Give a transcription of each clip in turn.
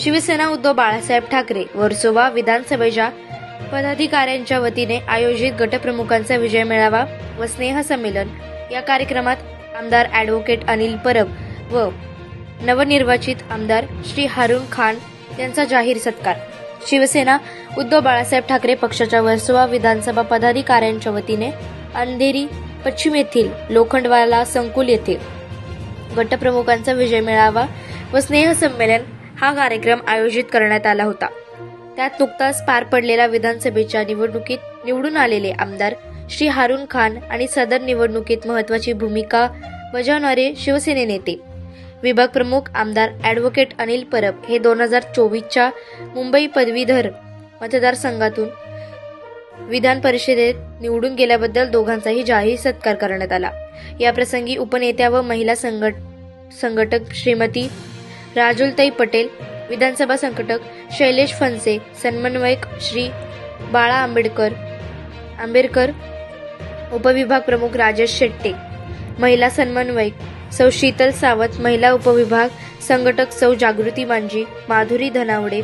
शिवसेना उद्धव बाळासाहेब ठाकरे वर्सोवा विधानसभेच्या पदाधिकाऱ्यांच्या वतीने आयोजित गटप्रमुखांचा विजय मेळावा व स्नेहसंमेलन या कार्यक्रमात आमदार ॲडव्होकेट अनिल परब व नवनिर्वाचित आमदार श्री हारून खान यांचा जाहीर सत्कार. शिवसेना उद्धव बाळासाहेब ठाकरे पक्षाच्या वर्सोवा विधानसभा पदाधिकाऱ्यांच्या वतीने अंधेरी पश्चिम येथील लोखंडवाला संकुल येथे गटप्रमुखांचा विजय मेळावा व स्नेहसंमेलन हा कार्यक्रम आयोजित करण्यात आला होता. त्यात नुकताच पार पडलेल्या विधानसभेच्या निवडणुकीत निवडून आलेले आमदार श्री हारून खान आणि सदर निवडणुकीत महत्वाची भूमिका बजावणारे शिवसेने नेते. विभाग प्रमुख आमदार ॲडव्होकेट अनिल परब हे दोन हजार चोवीसच्या मुंबई पदवीधर मतदारसंघातून विधान परिषदेत निवडून गेल्याबद्दल दोघांचाही जाहीर सत्कार करण्यात आला. याप्रसंगी उपनेत्या व महिला संघट संघटक श्रीमती राजुलताई पटेल विधानसभा संकटक शैलेश फनसे समन्वयक श्री बाळा आंबेडकर आंबेडकर उपविभाग प्रमुख राजेश शेट्टे महिला सन्मन्वयक सौ शीतल सावंत महिला उपविभाग संघटक सौ जागृती मांजी माधुरी धनावडे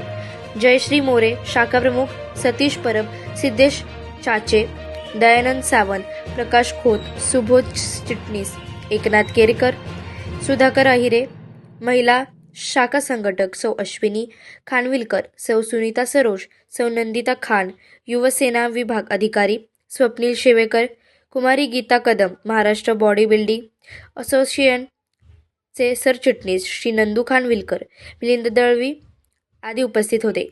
जयश्री मोरे शाखा प्रमुख सतीश परब सिद्धेश चाचे दयानंद सावंत प्रकाश खोत सुबोध चिटणीस एकनाथ केरकर सुधाकर अहिरे महिला शाखा संघटक सौ अश्विनी खानविलकर सौ सुनीता सरोज सौ नंदिता खान युवसेना विभाग अधिकारी स्वप्नील शेवेकर कुमारी गीता कदम महाराष्ट्र बॉडी बिल्डिंग असोसिएशनचे सरचिटणीस श्री नंदू खानविलकर मिलिंद दळवी आदी उपस्थित होते.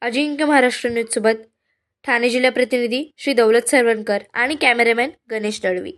अजिंक्य महाराष्ट्र न्यूजसोबत ठाणे जिल्हा प्रतिनिधी श्री दौलत सरवणकर आणि कॅमेरामॅन गणेश दळवी.